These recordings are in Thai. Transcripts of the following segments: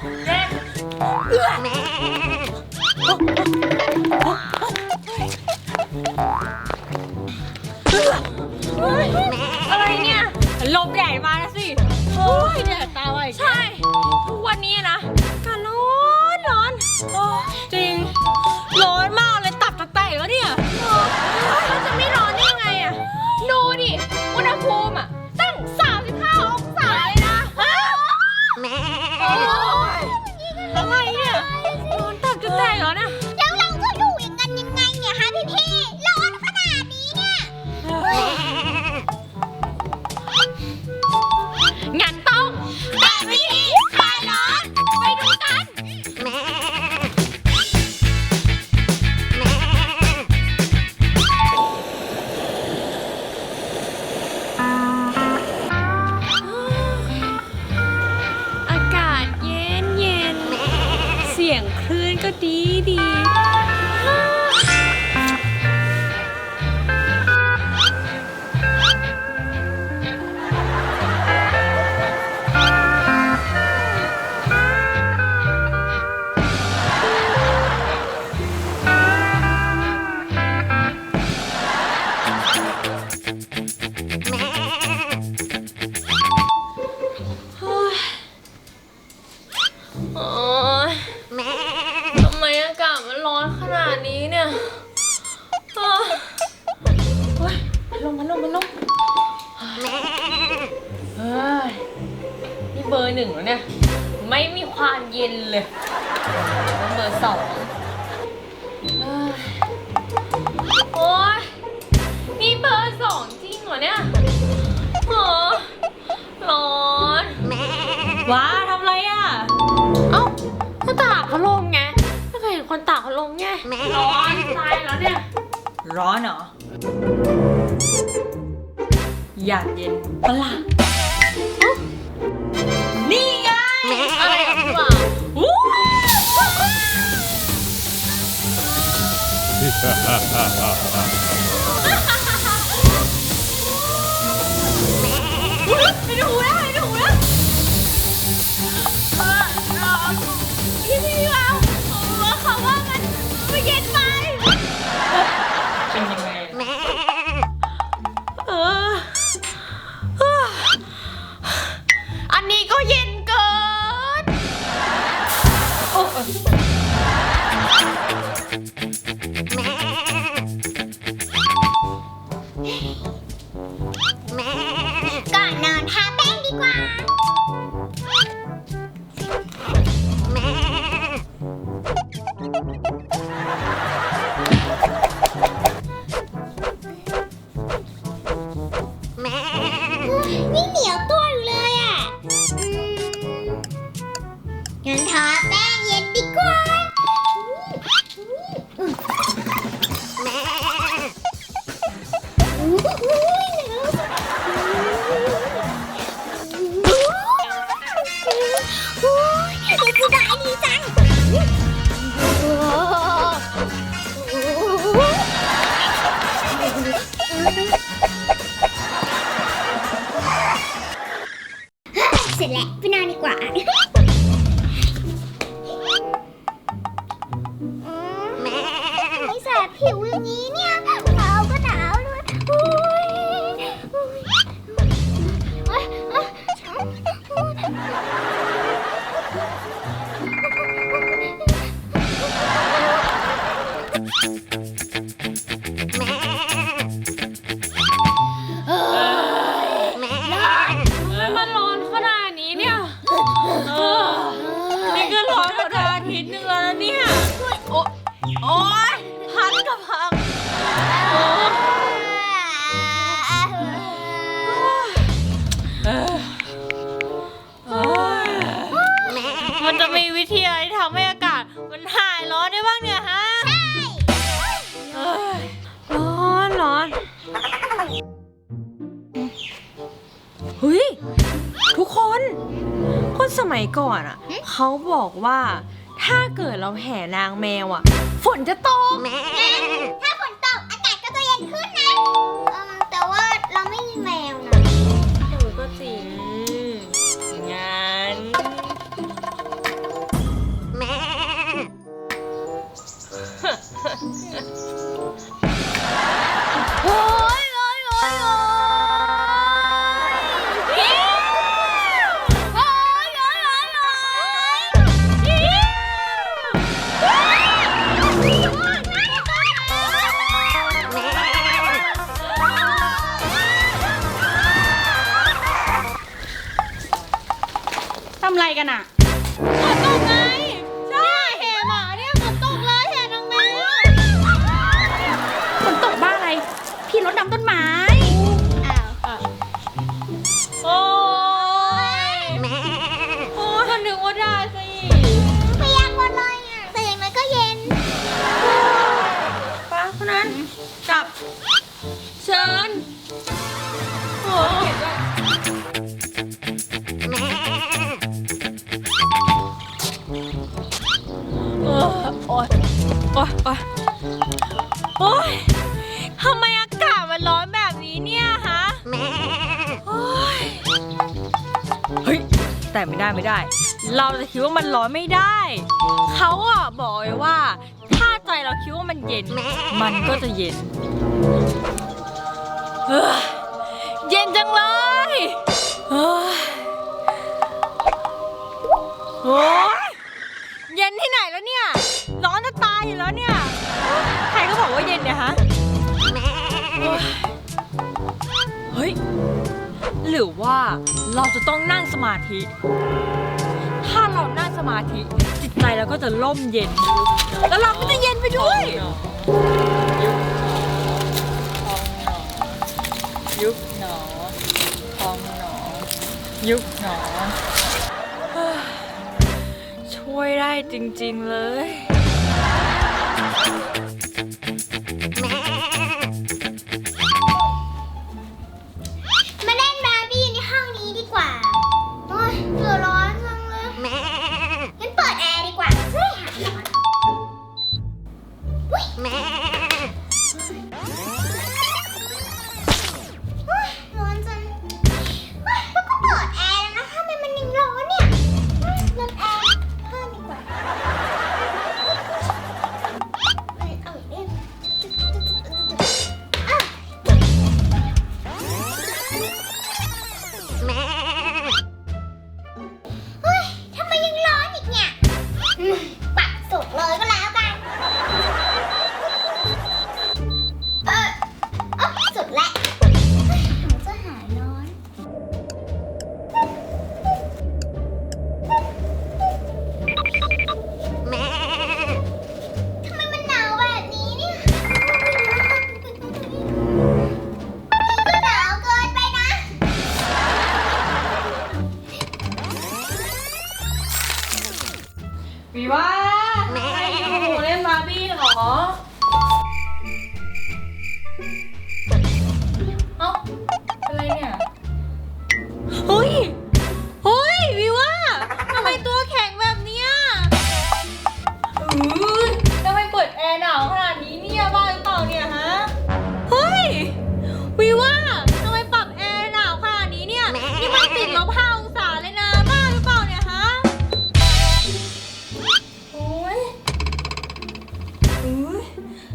อะไรเนี่ยลมใหญ่มาแล้สิโอ้ยเนี่ยตาไวใช่ ทุกวันนี้นะกาศร้อนร้อนอ เฮ้ยลงมันลงมันลงนี่เบอร์หนึ่งแล้วเนี่ย ไม่มีความเย็นเลยเบอร์สองเฮ้ยโอ้ยนี่เบอร์สองจริงเหรอเนี่ยหรอร้อนว้าทำไรอะ งไงร้อนตายแล้วเนี่ย ร้อนเหรอ อยากเย็นปะล่ะนี่ไงอะไรกันวะว้าฮ่ สร็จแล้วไปนอนดีกว่า ก่อนอะเขาบอกว่าถ้าเกิดเราแห่นางแมวอะ ฝนจะตกถ้า กันอะฝนตกไงใช่แห่หมาเนี่ยฝนตกเลยแห่นางแมวฝนตกบ้าอะไร พี่รดน้ำต้นไม้ อ้าวโอ้ยโอ้ยคนนึกว่าได้สิพยายามหมดเลยอะแต่อย่างน้อยก็เย็น ป้าคนนั้นกลับ แต่ไม่ได้ไม่ได้ เราจะคิดว่ามันร้อนไม่ได้ เขาอะบอกไว้ว่า ถ้าใจเราคิดว่ามันเย็น มันก็จะเย็น เย็นจังเลยโอ้ยเย็นที่ไหนแล้วเนี่ย ร้อนจะตายอยู่แล้วเนี่ย ใครก็บอกว่าเย็นเนี่ยฮะ เฮ้ย หรือว่าเราจะต้องนั่งสมาธิ ถ้าเรานั่งสมาธิ จิตใจเราก็จะร่มเย็น แล้วเราก็จะเย็นไปด้วย ยุบหนอพองหนอ ยุบหนอ ช่วยได้จริง ๆ เลย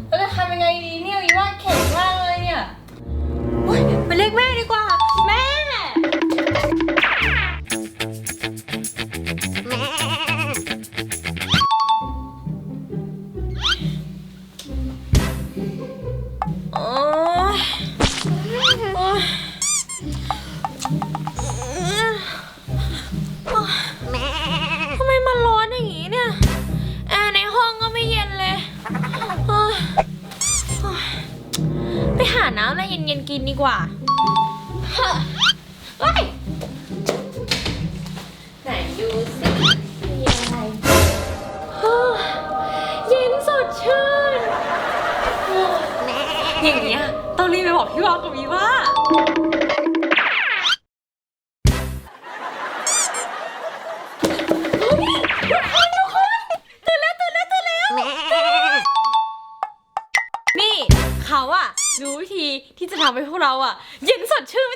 เราจะทำยังไงดีเนี่ยวิว่าแข็งมากเลยเนี่ยเฮ้ยไปเรียกแม่ดีกว่า เย็นๆกินดีกว่าเฮ้ย ที่จะทำให้พวกเราอะเย็นสดชื่น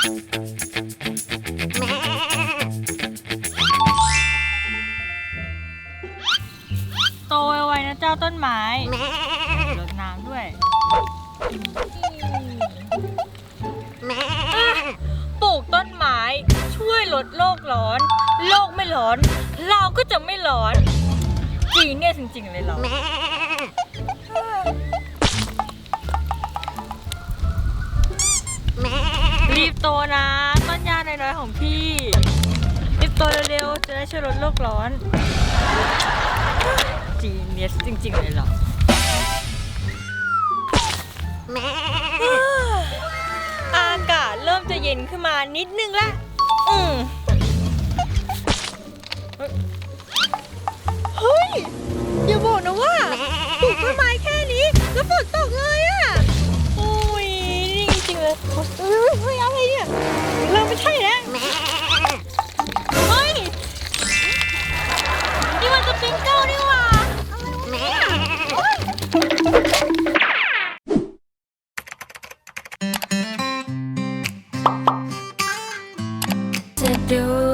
โตไวๆนะเจ้าต้นไม้รดน้ำด้วยปลูกต้นไม้ช่วยลดโลกร้อน โลกไม่ร้อน เราก็จะไม่ร้อน จีเนี่ยจริงๆเลยเหรอ โตนะต้นหญ้าน้อยๆของพี่รีบโตเร็วๆจะได้ช่วยลดโลกร้อน จีเนียสจริง ๆ เลยเหรออากาศเริ่มจะเย็นขึ้นมานิดนึงละ อืม ไม่ใช่นะเฮ้ย นี่มันจะเป็นเก้านี่หว่าจะดู